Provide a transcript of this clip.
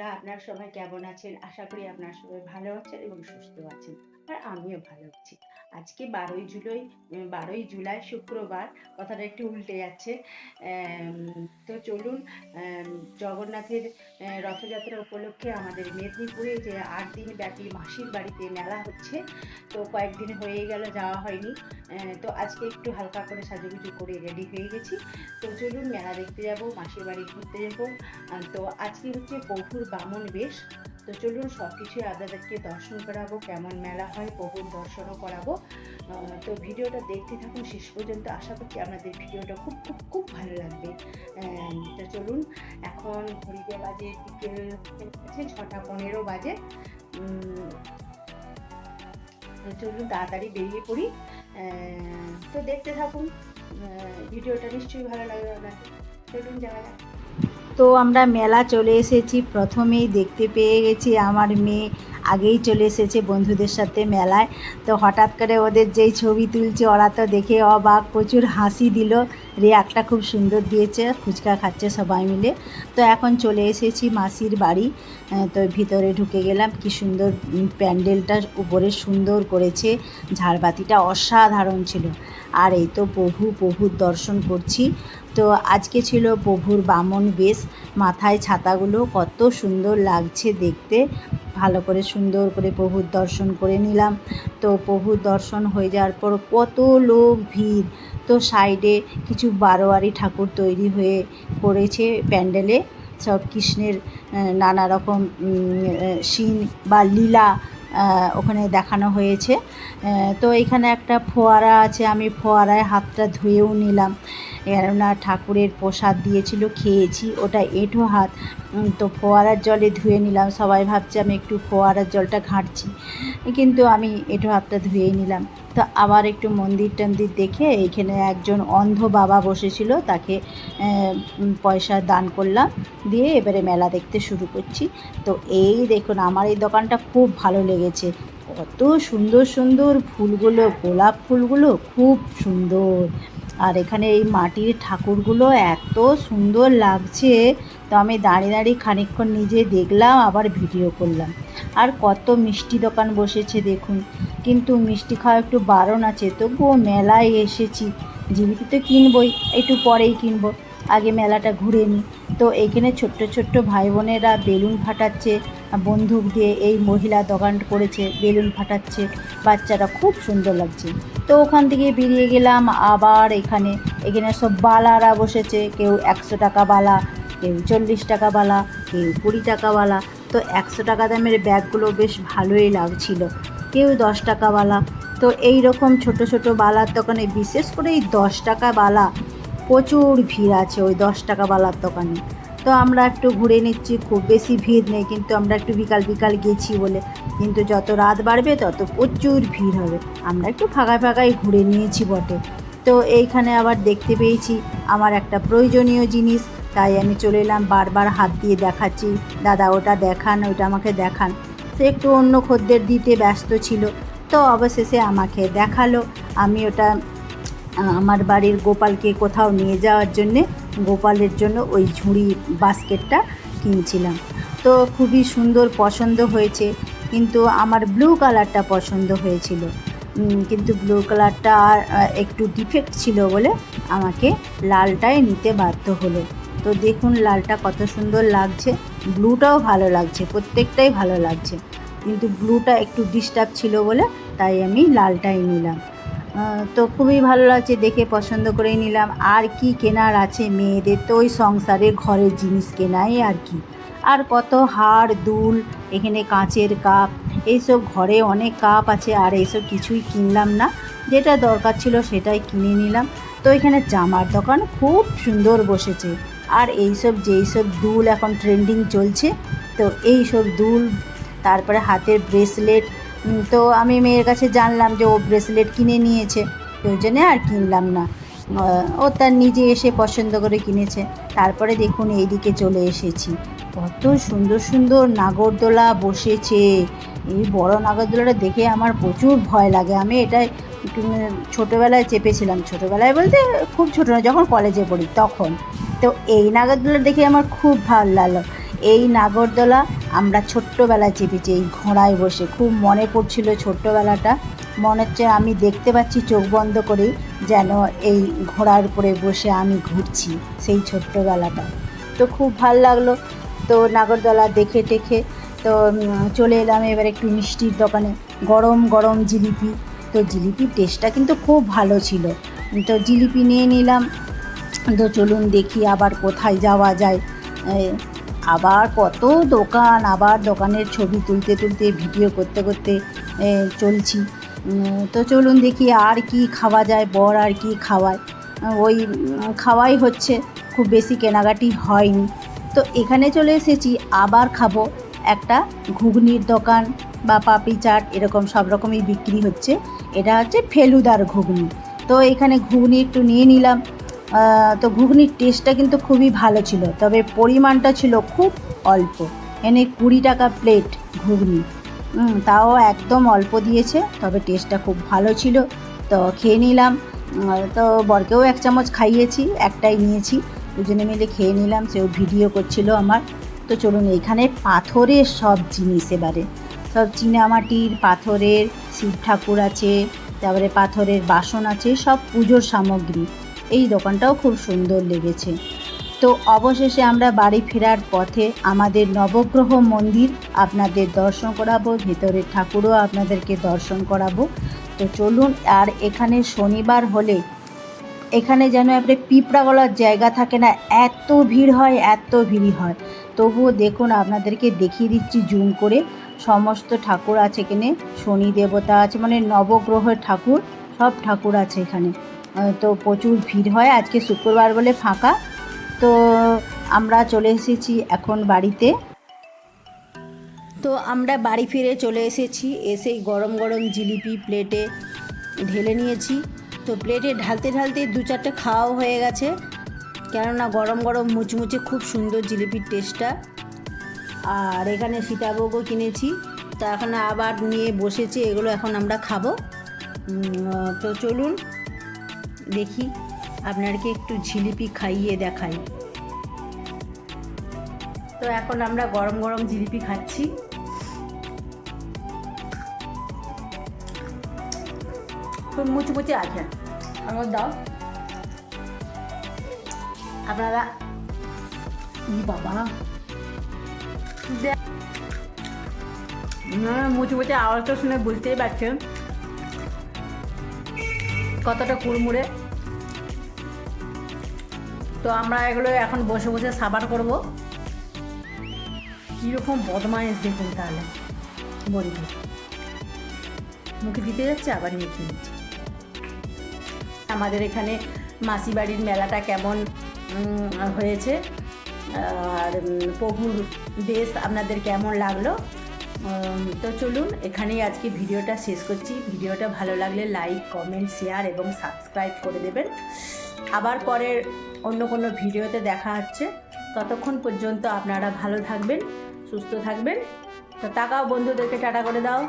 বন্ধুরা, আপনার সবাই কেমন আছেন? আশা করি আপনার সবাই ভালো আছেন এবং সুস্থ আছেন, আর আমিও ভালো আছি। আজকে বারোই জুলাই বারোই জুলাই শুক্রবার, কথাটা একটু উল্টে যাচ্ছে। তো চলুন জগন্নাথের রথযাত্রা উপলক্ষে আমাদের মেদিনীপুরে যে আট দিন ব্যাপী মাসির বাড়িতে মেলা হচ্ছে, তো কয়েকদিন হয়ে গেল, যাওয়া হয়নি। তো আজকে একটু হালকা করে সাজুগুজু করে রেডি হয়ে গেছি। তো চলুন, মেলা দেখতে যাব, মাসির বাড়ি ঘুরতে যাব। তো আজকে হচ্ছে প্রভুর বামন বেশ। তো চলুন সব কিছুই আপনাদেরকে দর্শন করাবো, কেমন মেলা হয় প্রভুর দর্শনও করাবো। তো ভিডিওটা দেখতে থাকুন, শেষ পর্যন্ত আশা করছি আপনাদের ভিডিওটা খুব খুব খুব ভালো লাগবে। তো চলুন, এখন ঘড়িতে বাজে বিকেল, হচ্ছে ছটা পনেরো বাজে। চলুন তাড়াতাড়ি বেরিয়ে পড়ি। তো দেখতে থাকুন ভিডিওটা নিশ্চয়ই ভালো লাগবে আপনাদের। চলুন, যাওয়া যাক। তো আমরা মেলা চলে এসেছি। প্রথমেই দেখতে পেয়ে গেছি আমার মেয়ে আগেই চলে এসেছে বন্ধুদের সাথে মেলায়। তো হঠাৎ করে ওদের যেই ছবি তুলছে, ওরা তো দেখে অবাক, প্রচুর হাসি দিল। রিয়াকটা খুব সুন্দর দিয়েছে ফুচকা খাচ্ছে সবাই মিলে। তো এখন চলে এসেছি মাসির বাড়ি। তো ভিতরে ঢুকে গেলাম, কি সুন্দর প্যান্ডেলটা উপরে সুন্দর করেছে, ঝাড়বাতিটা অসাধারণ ছিল। আর এই তো প্রভু, প্রভুর দর্শন করছি। তো আজকে ছিল প্রভুর বামন বেশ, মাথায় ছাতাগুলো কত সুন্দর লাগছে দেখতে। ভালো করে সুন্দর করে প্রভুর দর্শন করে নিলাম। তো প্রভুর দর্শন হয়ে যাওয়ার পর কত লোক ভিড় তো সাইডে কিছু বারোয়ারি ঠাকুর তৈরি হয়ে করেছে প্যান্ডেলে। সব কৃষ্ণের নানা রকম সিন বা লীলা ওখানে দেখানো হয়েছে। তো এখানে একটা ফোয়ারা আছে, আমি ফোয়ারায় হাতটা ধুয়েও নিলাম। কেননা ঠাকুরের প্রসাদ দিয়েছিল, খেয়েছি, ওটা এঁঠো হাত। তো ফোয়ারার জলে ধুয়ে নিলাম, সবাই ভাবছে আমি একটু ফোয়ারার জলটা ঘাঁটছি। কিন্তু আমি এঁঠো হাতটা ধুয়েই নিলাম। তো আবার একটু মন্দির টন্দির দেখে এইখানে একজন অন্ধ বাবা বসেছিল, তাকে পয়সা দান করলাম, দিয়ে এবারে মেলা দেখতে শুরু করছি। তো এই দেখুন, আমার এই দোকানটা খুব ভালো লেগেছে। কত সুন্দর সুন্দর ফুলগুলো, গোলাপ ফুলগুলো খুব সুন্দর। আর এখানে এই মাটির ঠাকুরগুলো এত সুন্দর লাগছে। তো আমি দাঁড়িয়ে দাঁড়িয়ে খানিকক্ষণ নিজে দেখলাম, আবার ভিডিও করলাম। আর কত মিষ্টি দোকান বসেছে দেখুন। কিন্তু মিষ্টি খাওয়া একটু বারণ আছে, তবুও মেলায় এসেছি। জিলিপি তো কিনবই, একটু পরেই কিনবো। আগে মেলাটা ঘুরে নিই। তো এইখানে ছোট্ট ছোট্ট ভাই বোনেরা বেলুন ফাটাচ্ছে বন্দুক দিয়ে এই মহিলা দোকান করেছে, বেলুন ফাটাচ্ছে। বাচ্চারা খুব সুন্দর লাগছে। তো ওখান থেকে বেরিয়ে গেলাম, আবার এখানে। এখানে সব বালারা বসেছে, কেউ একশো টাকা বালা কেউ চল্লিশ টাকা বালা কেউ কুড়ি টাকা বালা। তো একশো টাকা দামের ব্যাগগুলো বেশ ভালোই লাগছিল। কেউ দশ টাকা বালা। তো এই রকম ছোট ছোট বালার দোকানে, বিশেষ করে এই দশ টাকা বালা, প্রচুর ভিড় আছে ওই দশ টাকা বালার দোকানে। তো আমরা একটু ঘুরে নিচ্ছি, খুব বেশি ভিড় নেই, কিন্তু আমরা একটু বিকাল বিকাল গেছি বলে। কিন্তু যত রাত বাড়বে, তত প্রচুর ভিড় হবে। আমরা একটু ফাঁকায় ফাঁকায় ঘুরে নিয়েছি বটে। তো এইখানে আবার দেখতে পেয়েছি, আমার একটা প্রয়োজনীয় জিনিস তাই আমি চলে এলাম, বারবার হাত দিয়ে দেখাচ্ছি। দাদা, ওটা দেখান ওটা আমাকে দেখান। সে একটু অন্য খদ্দের দিতে ব্যস্ত ছিল। তো অবশেষে আমাকে দেখাল। আমি ওটা আমার বাড়ির গোপালকে কোথাও নিয়ে যাওয়ার জন্যে, গোপালের জন্য ওই ঝুড়ি বাস্কেটটা কিনছিলাম। তো খুবই সুন্দর পছন্দ হয়েছে। কিন্তু আমার ব্লু কালারটা পছন্দ হয়েছিল। কিন্তু ব্লু কালারটা একটু ডিফেক্ট ছিল বলে আমাকে লালটাই নিতে বাধ্য হলো। তো দেখুন লালটা কত সুন্দর লাগছে। ব্লুটাও ভালো লাগছে, প্রত্যেকটাই ভালো লাগছে। কিন্তু ব্লুটা একটু ডিস্টার্ব ছিল বলে তাই আমি লালটাই নিলাম। তো খুবই ভালো লাগছে, দেখে পছন্দ করেই নিলাম। আর কি কেনার আছে মেয়েদের? তো ওই সংসারে ঘরের জিনিস কেনাই আর কি। আর কত হাড়, দুল, এখানে কাঁচের কাপ, এইসব ঘরে অনেক কাপ আছে আর এইসব কিছুই কিনলাম না। যেটা দরকার ছিল সেটাই কিনে নিলাম। তো এখানে জামার দোকান খুব সুন্দর বসেছে। আর এইসব যেই সব দুল এখন ট্রেন্ডিং চলছে, তো এই সব দুল, তারপরে হাতের ব্রেসলেট তো আমি মেয়ের কাছে জানলাম যে ও ব্রেসলেট কিনে নিয়েছে ওই জন্যে আর কিনলাম না। ও তার নিজে এসে পছন্দ করে কিনেছে, তারপরে দেখুন এইদিকে চলে এসেছি। কত সুন্দর সুন্দর নাগরদোলা বসেছে। এই বড় নাগরদোলাটা দেখে আমার প্রচুর ভয় লাগে। আমি এটা ছোটোবেলায় চেপেছিলাম। ছোটোবেলায় বলতে খুব ছোটো না, যখন কলেজে পড়ি, তখন। তো এই নাগরদোলা দেখে আমার খুব ভালো লাগল। এই নাগরদোলা আমরা ছোট্টবেলায় চেপেছি, এই ঘোড়ায় বসে। খুব মনে পড়ছিল ছোট্টবেলাটা। মনে হচ্ছে আমি দেখতে পাচ্ছি, চোখ বন্ধ করে যেন এই ঘোড়ার উপরে বসে আমি ঘুরছি, সেই ছোট্টবেলাটা। তো খুব ভালো লাগল তো নাগরদোলা দেখে টেখে। তো চলে এলাম এবার একটু মিষ্টির দোকানে। গরম গরম জিলিপি। তো জিলিপির টেস্টটা কিন্তু খুব ভালো ছিল। তো জিলিপি নিয়ে নিলাম। তো চলুন দেখি আবার কোথায় যাওয়া যায়। আবার কত দোকান, আবার দোকানের ছবি তুলতে তুলতে, ভিডিও করতে করতে চলছি। তো চলুন দেখি আর কি খাওয়া যায়, বর আর কি খাওয়ায়। ওই খাওয়াই হচ্ছে, খুব বেশি কেনাকাটি হয়নি। তো এখানে চলে এসেছি, আবার খাব। একটা ঘুগনির দোকান বা পাপড়ি চাট, এরকম সব রকমই বিক্রি হচ্ছে। এটা হচ্ছে ফেলুদার ঘুগনি। তো এখানে ঘুগনি একটু নিয়ে নিলাম। তো ঘুগনির টেস্টটা কিন্তু খুবই ভালো ছিল, তবে পরিমাণটা ছিল খুব অল্প। এনে কুড়ি টাকা প্লেট ঘুগনি। তাও একদম অল্প দিয়েছে, তবে টেস্টটা খুব ভালো ছিল। তো খেয়ে নিলাম। তো বরকেও এক চামচ খাইয়েছি, একটাই নিয়েছি। দুজনে মিলে খেয়ে নিলাম, সেও ভিডিও করছিল আমার। তো চলুন, এখানে পাথরের সব জিনিস এবারে। সব চীনামাটির পাথরের শিব ঠাকুর আছে, তারপরে পাথরের বাসন আছে, সব পুজোর সামগ্রী। এই দোকানটাও খুব সুন্দর লেগেছে। তো অবশেষে আমরা বাড়ি ফেরার পথে আমাদের নবগ্রহ মন্দির আপনাদের দর্শন করাবো, ভেতরের ঠাকুরও আপনাদেরকে দর্শন করাবো। তো চলুন, আর এখানে শনিবার হলে, এখানে যেন একটা পিঁপড়া গলার জায়গা থাকে না, এত ভিড় হয়, এত ভিড় হয়। তবুও দেখুন, আপনাদেরকে দেখিয়ে দিচ্ছি জুম করে। সমস্ত ঠাকুর আছে এখানে, শনি দেবতা আছে মানে নবগ্রহের ঠাকুর, সব ঠাকুর আছে এখানে। তো প্রচুর ভিড় হয় আজকে শুক্রবার বলে ফাঁকা। তো আমরা চলে এসেছি এখন বাড়িতে। তো আমরা বাড়ি ফিরে চলে এসেছি, এসেই গরম গরম জিলিপি প্লেটে ঢেলে নিয়েছি। তো প্লেটে ঢালতে ঢালতে দু চারটে খাওয়াও হয়ে গেছে, কেননা গরম গরম মুচমুচে খুব সুন্দর জিলিপির টেস্টটা। আর এখানে সীতাভোগও কিনেছি, তা এখন আবার নিয়ে বসেছি, এগুলো এখন আমরা খাব। তো চলুন দেখি আপনাদেরকে একটু জিলিপি খাইয়ে দেখাই। তো এখন আমরা গরম গরম জিলিপি খাচ্ছি। খুব মুচমুচে আছে। আমার দাও। আপনারা ই বাবা। মুচমুচে আওয়াজটা শুনে বুঝতেই পারছেন। কতটা কুড়মুড়ে। তো আমরা এগুলো এখন বসে বসে সাবার করব। কীরকম বদমাইশ দেখুন তাহলে। বলি মুখে দিতে যাচ্ছে, আবার নিয়ে নিচ্ছে আমাদের এখানে মাসি বাড়ির মেলাটা কেমন হয়েছে। আর প্রভুর বেশ আপনাদের কেমন লাগল? তো চলুন, এখানেই আজকে ভিডিওটা শেষ করছি। ভিডিওটা ভালো লাগলে লাইক কমেন্ট শেয়ার এবং সাবস্ক্রাইব করে দেবেন। আবার পরের অন্য কোনো ভিডিওতে দেখা হচ্ছে। ততক্ষণ পর্যন্ত আপনারা ভালো থাকবেন, সুস্থ থাকবেন। তো টাকাও বন্ধুদেরকে টাটা করে দাও।